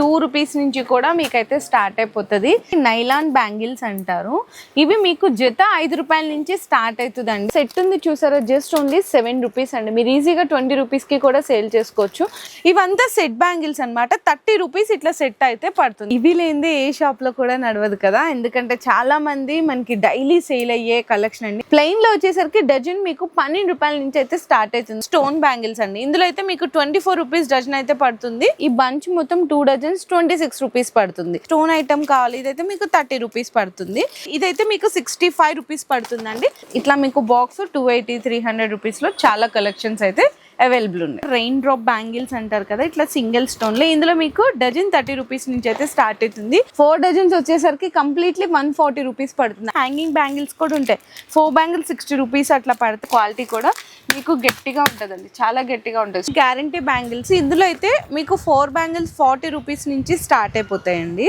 Two rupees నుంచి కూడా మీకైతే స్టార్ట్ అయిపోతుంది. నైలాన్ బ్యాంగిల్స్ అంటారు. ఇవి మీకు జత ఐదు రూపాయల నుంచి స్టార్ట్ అవుతుందండి. సెట్ ఉంది చూసారా? జస్ట్ ఓన్లీ సెవెన్ రూపీస్ అండి. మీరు ఈజీగా ట్వంటీ రూపీస్కి కూడా సేల్ చేసుకోవచ్చు. ఇవంతా సెట్ బ్యాంగిల్స్ అన్నమాట. థర్టీ రూపీస్ ఇట్లా సెట్ అయితే పడుతుంది. ఇవి లేనిదే ఏ షాప్లో కూడా నడవదు కదా? ఎందుకంటే చాలా మంది మనకి డైలీ సేల్ అయ్యే కలెక్షన్ అండి. ప్లెయిన్లో వచ్చేసరికి డజన్ మీకు పన్నెండు రూపాయల నుంచి అయితే స్టార్ట్ అవుతుంది. స్టోన్ బ్యాంగిల్స్ అండి. ఇందులో అయితే మీకు ట్వంటీ ఫోర్ రూపీస్ డజన్ అయితే పడుతుంది. ఈ బంచ్ మొత్తం two dozen thousands twenty six rupees పడుతుంది. స్టోన్ ఐటమ్ కావాలి ఇదైతే మీకు థర్టీ రూపీస్ పడుతుంది. ఇదైతే మీకు సిక్స్టీ ఫైవ్ రూపీస్ పడుతుందండి. ఇట్లా మీకు box two eighty three hundred రూపీస్లో చాలా కలెక్షన్స్ అయితే అవైలబుల్ ఉన్నాయి. రెయిన్ డ్రాప్ బ్యాంగిల్స్ అంటారు కదా ఇట్లా సింగిల్ స్టోన్లో. ఇందులో మీకు డజన్ థర్టీ రూపీస్ నుంచి అయితే స్టార్ట్ అవుతుంది. ఫోర్ డజన్స్ వచ్చేసరికి కంప్లీట్లీ వన్ ఫార్టీ రూపీస్ పడుతుంది. హ్యాంగింగ్ బ్యాంగిల్స్ కూడా ఉంటాయి. ఫోర్ బ్యాంగిల్స్ సిక్స్టీ రూపీస్ అట్లా పడుతుంది క్వాలిటీ కూడా మీకు గట్టిగా ఉంటుందండి. చాలా గట్టిగా ఉంటుంది. గ్యారంటీ బ్యాంగిల్స్ ఇందులో అయితే మీకు ఫోర్ బ్యాంగిల్స్ ఫార్టీ రూపీస్ నుంచి స్టార్ట్ అయిపోతాయండి.